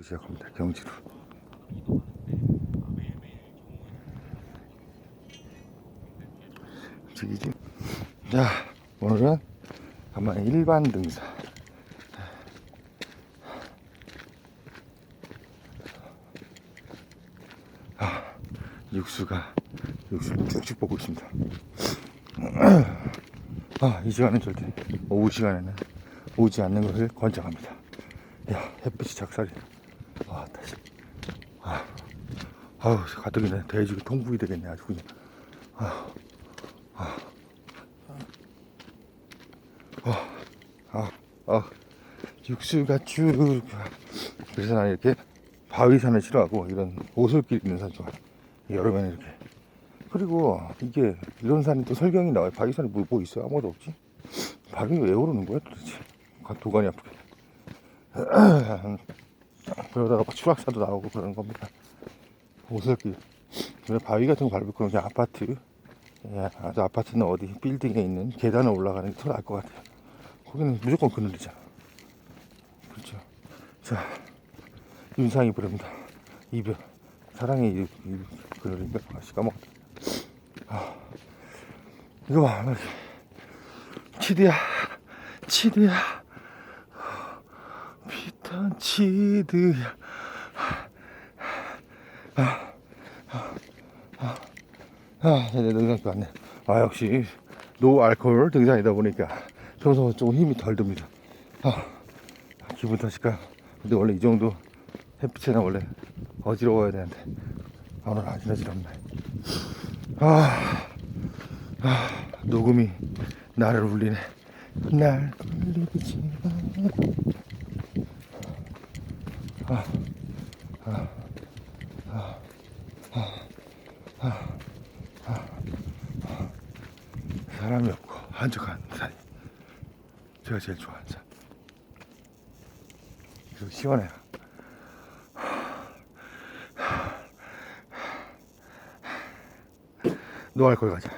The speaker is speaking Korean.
시작합니다. 경지로. 저기지. 자, 오늘은 간만에 일반 등산. 아, 육수가 육수를 쭉쭉 뻗고 있습니다. 아, 이 시간은 절대 오후 시간에는 오지 않는 것을 권장합니다. 야, 햇빛이 작살이. 아, 다시. 아, 아우, 가뜩이나 돼지가 통풍이 되겠네, 아주 그냥. 아, 아, 아, 아, 아, 육수가 쭉. 그래서 나는 이렇게 바위산을 싫어하고 이런 오솔길 있는 산 좋아해. 여름에는 이렇게. 그리고 이게 이런 산이 또 설경이 나와요. 바위산에 뭐, 뭐 있어요? 아무것도 없지. 바위 왜 오르는 거야 도대체? 가- 도관이 아프게. 그러다가 뭐 추락사도 나오고 그런 겁니다. 오솔길. 왜 바위 같은 거 밟을 거면 그냥 아파트. 예, 아주 아파트는 어디 빌딩에 있는 계단을 올라가는 게 더 나을 것 같아요. 거기는 무조건 그늘이잖아. 그렇죠. 자, 윤상이 부릅니다. 이별. 사랑의 이, 이 그늘인가? 아씨 까먹었다. 아, 이거 봐. 치드야. 치드야. 피탄 치드야. 아, 네, 등산기 왔네. 아, 역시, 노 알코올 등산이다 보니까 평소 조금 힘이 덜 듭니다. 아, 기분 탓일까? 근데 원래 이 정도 햇빛에는 원래 어지러워야 되는데, 아, 오늘 아주 어지럽네. 아, 아, 녹음이 나를 울리네. 날 울리지 마. 사람이 없고 한적한 산이. 제가 제일 좋아하는 산 그리고 시원해요. 노알콜 가자